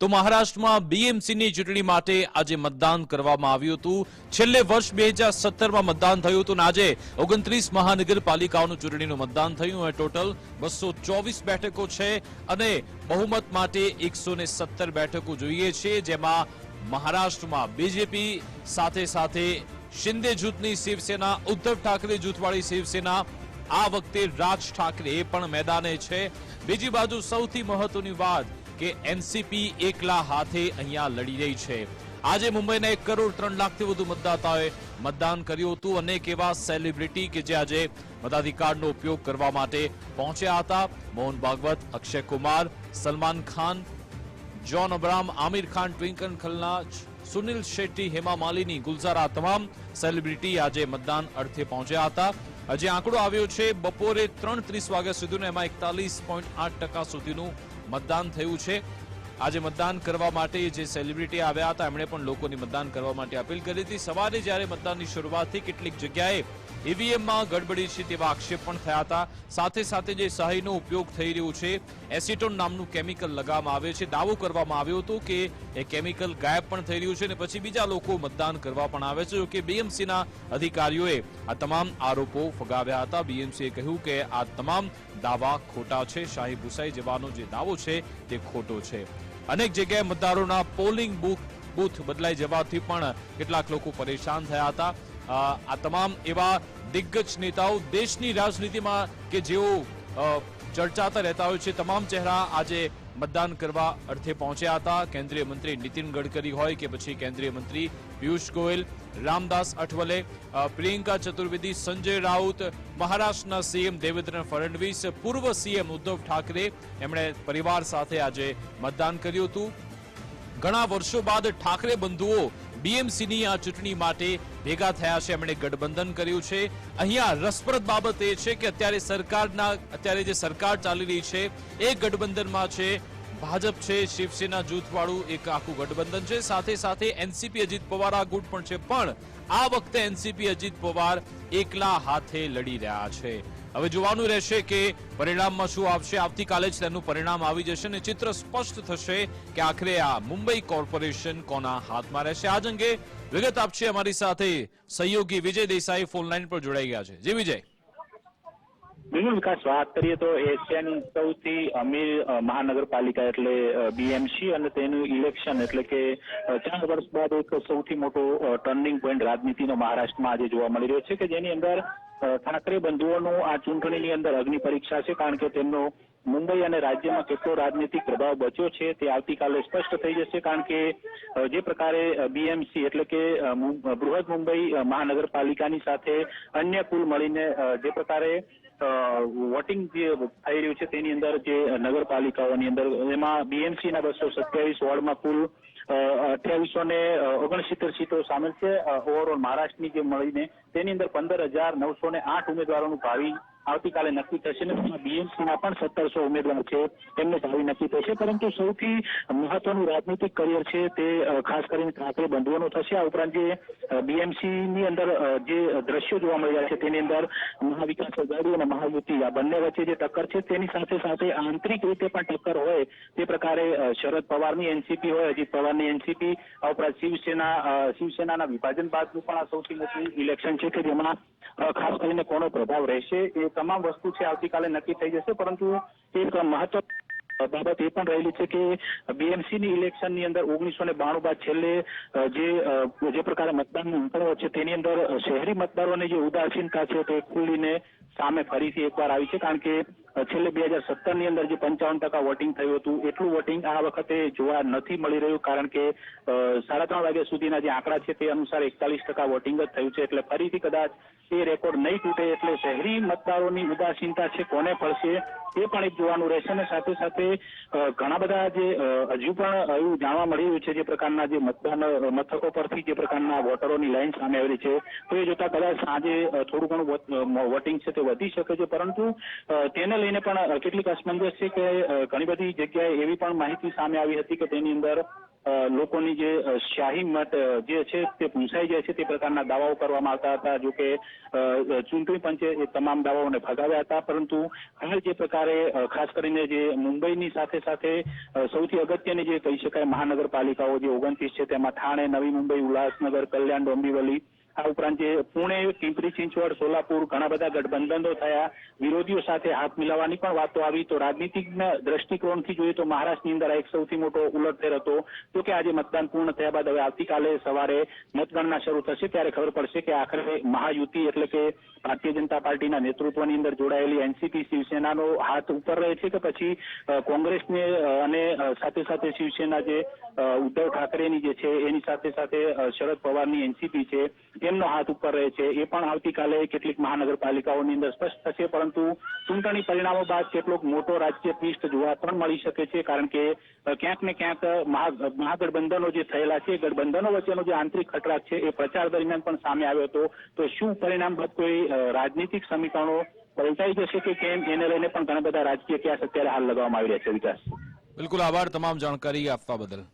તો મહારાષ્ટ્રમાં બીએમસીની ચૂંટણી માટે આજે મતદાન કરવામાં આવ્યું હતું. છેલ્લે વર્ષ બે હજાર સત્તરમાં મતદાન થયું હતું અને આજે ઓગણત્રીસ મહાનગરપાલિકાઓનું ચૂંટણીનું મતદાન થયું અને ટોટલ બસો ચોવીસ બેઠકો છે અને બહુમત માટે એકસો સત્તર બેઠકો જોઈએ છે. જેમાં મહારાષ્ટ્રમાં બીજેપી, સાથે સાથે શિંદે જૂથની શિવસેના, ઉદ્ધવ ઠાકરે જૂથવાળી શિવસેના. આ વખતે રાજ ઠાકરે પણ મેદાને છે. બીજી બાજુ સૌથી મહત્વની વાત કે એનસીપી એકલા હાથે અહીંયા લડી રહી છે. આજે મુંબઈના એક કરોડ ત્રણ લાખથી વધુ મતદાતાઓએ મતદાન કર્યું હતું અનેક એવા સેલિબ્રિટી કે જે આજે મતાધિકારનો ઉપયોગ કરવા માટે પહોંચ્યા હતા. મોહન ભાગવત, અક્ષય કુમાર, સલમાન ખાન, જ્હોન અબ્રામ આમિર ખાન, ટ્વિંકલ ખલનાજ સુનિલ શેટ્ટી, હેમા માલિની, ગુલઝાર આ તમામ સેલિબ્રિટી આજે મતદાન અર્થે પહોંચ્યા હતા. હજી આંકડો આવ્યો છે, બપોરે ત્રણ ત્રીસ વાગ્યા સુધીનું, એમાં એકતાલીસ પોઈન્ટ આઠ ટકા સુધીનું મતદાન થયું છે. આજે મતદાન કરવા માટે જે સેલિબ્રિટી આવ્યા હતા, એમણે પણ લોકોની મતદાન કરવા માટે અપીલ કરી હતી. સવારે જ્યારે મતદાનની શરૂઆતથી કેટલીક જગ્યાએ ઈવીએમમાં ગડબડી છે તેવા આક્ષેપ પણ થયા હતા. સાથે સાથે જે સહાયનો ઉપયોગ થઈ રહ્યો છે, એસિટોન નામનું કેમિકલ લગાવવામાં આવે છે. દાવો કરવામાં આવ્યો હતો કે એ કેમિકલ ગાયબ પણ થઈ રહ્યું છે અને પછી બીજા લોકો મતદાન કરવા પણ આવે છે. જોકે બીએમસીના અધિકારીઓએ આ તમામ આરોપો ફગાવ્યા હતા. બીએમસીએ કહ્યું કે આ તમામ દાવા ખોટા છે. શાહી ભૂસાઈ જવાનો જે દાવો છે તે ખોટો છે. અનેક જગ્યાએ મતદારોના પોલિંગ બુથ બૂથ બદલાઈ જવાથી પણ કેટલાક લોકો પરેશાન થયા હતા. આ તમામ એવા દિગ્ગજ નેતાઓ દેશની રાજનીતિમાં કે જેઓ ચર્ચાતા રહેતા હોય છે, તમામ ચહેરા આજે મતદાન કરવા અર્થે પહોંચ્યા હતા. કેન્દ્રીય મંત્રી નીતિન ગડકરી હોય કે પછી કેન્દ્રીય મંત્રી પિયુષ ગોયલ, રામદાસ અઠવલે પ્રિયંકા ચતુર્વેદી, સંજય રાઉત, મહારાષ્ટ્રના સીએમ દેવેન્દ્ર ફડણવીસ, પૂર્વ સીએમ ઉદ્ધવ ઠાકરે એમણે પરિવાર સાથે આજે મતદાન કર્યું હતું. ઘણા વર્ષો બાદ ઠાકરે બંધુઓ બીએમસીની આ ચૂંટણી માટે ભેગા થયા છે. એમણે ગઠબંધન કર્યું છે. અહીંયા રસપ્રદ બાબત એ છે કે અત્યારે સરકારના, અત્યારે જે સરકાર ચાલી રહી છે, એ ગઠબંધનમાં છે. ભાજપ છે, શિવસેના જૂથવાળું એક આખું ગઠબંધન છે. સાથે સાથે એનસીપી અજીત પવાર આ ગુટ પણ છે. પણ આ વખતે એનસીપી અજીત પવાર એકલા હાથે લડી રહ્યા છે. હવે જોવાનું રહેશે કે પરિણામમાં શું આવશે. આવતીકાલે જ તેનું પરિણામ આવી જશે અને ચિત્ર સ્પષ્ટ થશે કે આખરે આ મુંબઈ કોર્પોરેશન કોના હાથમાં રહેશે. આજ અંગે વિગત આપશે અમારી સાથે સહયોગી વિજય દેસાઈ ફોનલાઈન પર જોડાઈ ગયા છે. જે, વિજય. બિલકુલ વિકાસ, વાત કરીએ તો એશિયાની સૌથી અમીર મહાનગરપાલિકા એટલે બીએમસી અને તેનું ઇલેક્શન એટલે કે ચાર વર્ષ બાદ એક સૌથી મોટો ટર્નિંગ પોઈન્ટ રાજનીતિનો મહારાષ્ટ્રમાં આજે જોવા મળી રહ્યો છે કે જેની અંદર ઠાકરે બંધુઓનું આ ચૂંટણીની અંદર અગ્નિ પરીક્ષા છે, કારણ કે તેમનો મુંબઈ અને રાજ્યમાં કેટલો રાજનીતિક પ્રભાવ બચ્યો છે તે આવતીકાલે સ્પષ્ટ થઈ જશે, કારણ કે જે પ્રકારે બીએમસી એટલે કે બૃહદ મુંબઈ મહાનગરપાલિકાની સાથે અન્ય કુલ મળીને જે પ્રકારે વોટિંગ જે થઈ રહ્યું છે તેની અંદર જે નગરપાલિકાઓની અંદર, એમાં બીએમસીના બસો સત્યાવીસ વોર્ડમાં કુલ અઠ્યાવીસો ને ઓગણસિત્તેર સીટો સામેલ છે. ઓવરઓલ મહારાષ્ટ્રની જે મળીને તેની અંદર પંદર હજાર નવસો ને આઠ ઉમેદવારોનું ભાવિ આવતીકાલે નક્કી થશે અને તેમાં બીએમસીના પણ સત્તરસો ઉમેદવાર છે તેમનું ભાવિ નક્કી થશે. પરંતુ સૌથી મહત્વનું રાજનીતિક કરિયર છે તે ખાસ કરીને ઠાકરે બંધુઓનું થશે. આ ઉપરાંત જે બીએમસીની અંદર જે દ્રશ્યો જોવા મળી રહ્યા છે તેની અંદર મહાવિકાસ અઘાડી અને મહાયુતિ, આ બંને વચ્ચે જે ટક્કર છે તેની સાથે સાથે આંતરિક રીતે પણ ટક્કર હોય તે પ્રકારે શરદ પવારની એનસીપી હોય, અજીત પવારની એનસીપી આ ઉપરાંત શિવસેના શિવસેનાના વિભાજન બાદનું પણ આ સૌથી મોટું ઇલેક્શન છે કે જેમાં ખાસ કરીને કોનો પ્રભાવ રહેશે એ તમામ વસ્તુ છે આવતીકાલે નક્કી થઈ જશે, પરંતુ એક મહત્વ બાબત એ પણ રહેલી છે કે બીએમસી ની ઇલેક્શનની અંદર ઓગણીસો ને બાણું બાદ છેલ્લે જે જે પ્રકારે મતદાનનો આંકડો છે તેની અંદર શહેરી મતદારોની જે ઉદાસીનતા છે તે ખુલીને સામે ફરીથી એકવાર આવી છે, કારણ કે છેલ્લે બે હજાર સત્તરની અંદર જે પંચાવન ટકા વોટિંગ થયું હતું, એટલું વોટિંગ આ વખતે જોવા નથી મળી રહ્યું કારણ કે સાડા ત્રણ વાગ્યા સુધીના જે આંકડા છે તે અનુસાર એકતાલીસ ટકા વોટિંગ જ થયું છે એટલે ફરીથી કદાચ એ રેકોર્ડ નહીં તૂટે એટલે શહેરી મતદારોની ઉદાસીનતા છે કોને ફળશે એ પણ એક જોવાનું રહેશે અને સાથે સાથે ઘણા બધા જે હજુ પણ એવું જાણવા મળી રહ્યું છે જે પ્રકારના જે મતદાન મથકો પરથી જે પ્રકારના વોટરોની લાઈન સામે આવેલી છે, તો એ જોતા કદાચ સાંજે થોડું ઘણું વોટિંગ છે તે વધી શકે છે પરંતુ તેને લઈને પણ કેટલીક અસમંજસ છે કે ઘણી બધી જગ્યાએ એવી પણ માહિતી સામે આવી હતી કે તેની અંદર લોકોની જે શાહી મત જે છે તે પૂંછાઈ જાય છે તે પ્રકારના દાવાઓ કરવામાં આવતા હતા. જો કે ચૂંટણી પંચે એ તમામ દાવાઓને ફગાવ્યા હતા. પરંતુ હાલ જે પ્રકારે ખાસ કરીને જે મુંબઈની સાથે સાથે સૌથી અગત્યની જે કહી શકાય મહાનગરપાલિકાઓ જે ઓગણત્રીસ છે તેમાં થાણે, નવી મુંબઈ, ઉલ્લાસનગર, કલ્યાણ, ડોંબિવલી આ ઉપરાંત જે પુણે પિંપરી ચિંચવડ સોલાપુર ઘણા બધા ગઠબંધનો થયા, વિરોધીઓ સાથે હાથ મિલાવવાની પણ વાતો આવી. તો રાજનીતિક દ્રષ્ટિકોણથી જોઈએ તો મહારાષ્ટ્રની અંદર એક સૌથી મોટો ઉલટફેર હતો. તો કે આજે મતદાન પૂર્ણ થયા બાદ હવે આવતીકાલે સવારે મતગણના શરૂ થશે, ત્યારે ખબર પડશે કે આખરે મહાયુતિ એટલે કે ભારતીય જનતા પાર્ટીના નેતૃત્વની અંદર જોડાયેલી એનસીપી શિવસેનાનો હાથ ઉપર રહે છે કે પછી કોંગ્રેસને અને સાથે સાથે શિવસેના જે ઉદ્ધવ ઠાકરેની જે છે, એની સાથે સાથે શરદ પવારની એનસીપી છે એમનો હાથ ઉપર રહે છે. એ પણ આવતીકાલે કેટલીક મહાનગરપાલિકાઓની અંદર સ્પષ્ટ થશે, પરંતુ ચૂંટણી પરિણામો બાદ કેટલોક મોટો રાજકીય પિસ્ટ જોવા પણ મળી શકે છે, કારણ કે ક્યાંક ને ક્યાંક મહાગઠબંધનો જે થયેલા છે, ગઠબંધનો વચ્ચેનો જે આંતરિક ખટરાક છે, એ પ્રચાર દરમિયાન પણ સામે આવ્યો હતો. તો શું પરિણામ બાદ કોઈ રાજનીતિક સમીકરણો પલટાઈ જશે કે કેમ, એને લઈને પણ ઘણા બધા રાજકીય ક્યાસ અત્યારે હાલ લગાવવામાં આવી રહ્યા છે, વિકાસ. બિલકુલ આભાર તમામ જાણકારી આપવા બદલ.